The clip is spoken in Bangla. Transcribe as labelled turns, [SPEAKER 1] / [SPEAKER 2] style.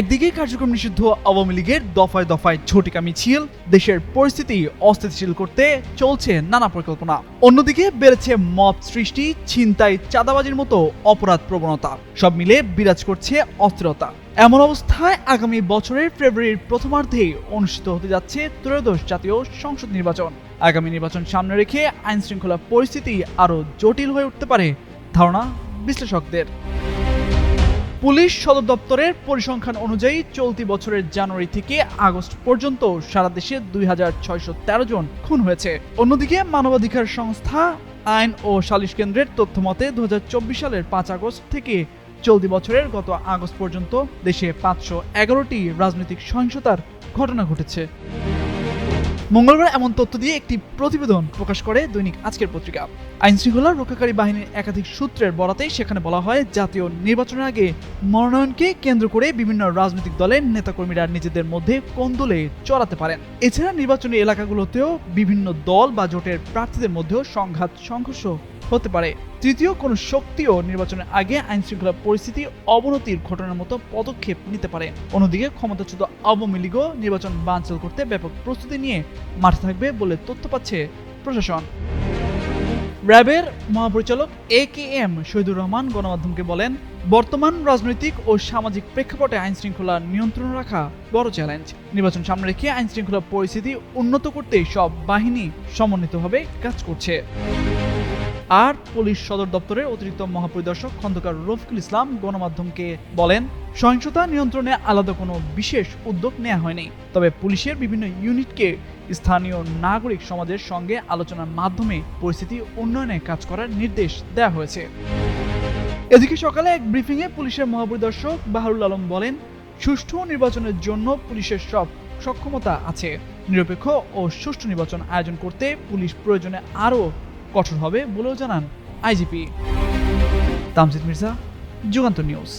[SPEAKER 1] একদিকে কার্যক্রম নিষিদ্ধ আওয়ামী লীগের দফায় দফায় ঝটিকা মিছিল দেশের পরিস্থিতি অস্থিতিশীল করতে চলছে নানা পরিকল্পনা। অন্যদিকে বেড়েছে মব সৃষ্টি, ছিনতাই, চাঁদাবাজির মতো অপরাধ প্রবণতা। সব মিলে বিরাজ করছে অস্থিরতা। এমন অবস্থায় আগামী বছরের ফেব্রুয়ারির প্রথমার্ধেই অনুষ্ঠিত হতে যাচ্ছে ত্রয়োদশ জাতীয় সংসদ নির্বাচন। আগামী নির্বাচন সামনে রেখে আইন শৃঙ্খলা পরিস্থিতি আরও জটিল হয়ে উঠতে পারে ধারণা বিশ্লেষকদের। পুলিশ সদর দপ্তরের পরিসংখ্যান অনুযায়ী চলতি বছরের জানুয়ারি থেকে আগস্ট পর্যন্ত সারা দেশে দুই হাজার ছয়শো তেরো জন খুন হয়েছে। অন্যদিকে মানবাধিকার সংস্থা আইন ও সালিশ কেন্দ্রের তথ্য মতে দু সালের পাঁচ আগস্ট থেকে চলতি বছরের গত আগস্ট পর্যন্ত দেশে পাঁচশো এগারোটি রাজনৈতিক সহিংসতার ঘটনা ঘটেছে। মঙ্গলবার এমন তথ্য দিয়ে একটি প্রতিবেদন প্রকাশ করে দৈনিক আজকের পত্রিকা। আইন শৃঙ্খলা রক্ষাকারী বাহিনীর একাধিক সূত্রের বরাতেই সেখানে বলা হয়, জাতীয় নির্বাচনের আগে মনোনয়নকে কেন্দ্র করে বিভিন্ন রাজনৈতিক দলের নেতাকর্মীরা নিজেদের মধ্যে কোন্দলে চড়াতে পারেন। এছাড়া নির্বাচনী এলাকাগুলোতেও বিভিন্ন দল বা জোটের প্রার্থীদের মধ্যেও সংঘাত, সংঘর্ষ হতে পারে। তৃতীয় কোনো শক্তিও নির্বাচনের আগে আইন শৃঙ্খলা পরিস্থিতি অবনতির ঘটনার মতো পদক্ষেপ নিতে পারে। অন্যদিকে ক্ষমতাচ্যুত আওয়ামী লীগও নির্বাচন বানচাল করতে ব্যাপক প্রস্তুতি নিয়ে মাঠে থাকবে বলে তথ্য পাচ্ছে প্রশাসন। র্যাবের মহাপরিচালক A K M Shahidur Rahman গণমাধ্যমকে বলেন, বর্তমান রাজনৈতিক ও সামাজিক প্রেক্ষাপটে আইন শৃঙ্খলা নিয়ন্ত্রণ রাখা বড় চ্যালেঞ্জ। নির্বাচন সামনে রেখে আইন শৃঙ্খলা পরিস্থিতি উন্নত করতে সব বাহিনী সমন্বিতভাবে কাজ করছে। আর পুলিশ সদর দপ্তরের অতিরিক্ত মহাপরিদর্শক খন্দকার রফিকুল ইসলাম গণমাধ্যমকে বলেন, সহিংসতা নিয়ন্ত্রণে আলাদা কোনো বিশেষ উদ্যোগ নেওয়া হয়নি। তবে পুলিশের বিভিন্ন ইউনিটকে স্থানীয় নাগরিক সমাজের সঙ্গে আলোচনার মাধ্যমে পরিস্থিতি উন্নয়নে কাজ করার নির্দেশ দেওয়া হয়েছে। এদিকে সকালে এক ব্রিফিংয়ে পুলিশের মহাপরিদর্শক বাহারুল আলম বলেন, সুষ্ঠু নির্বাচনের জন্য পুলিশের সব সক্ষমতা আছে। নিরপেক্ষ ও সুষ্ঠু নির্বাচন আয়োজন করতে পুলিশ প্রয়োজনে আরও কঠোর হবে বলেও জানান আইজিপি। তামজিদ মির্জা যুগান্ত নিউজ।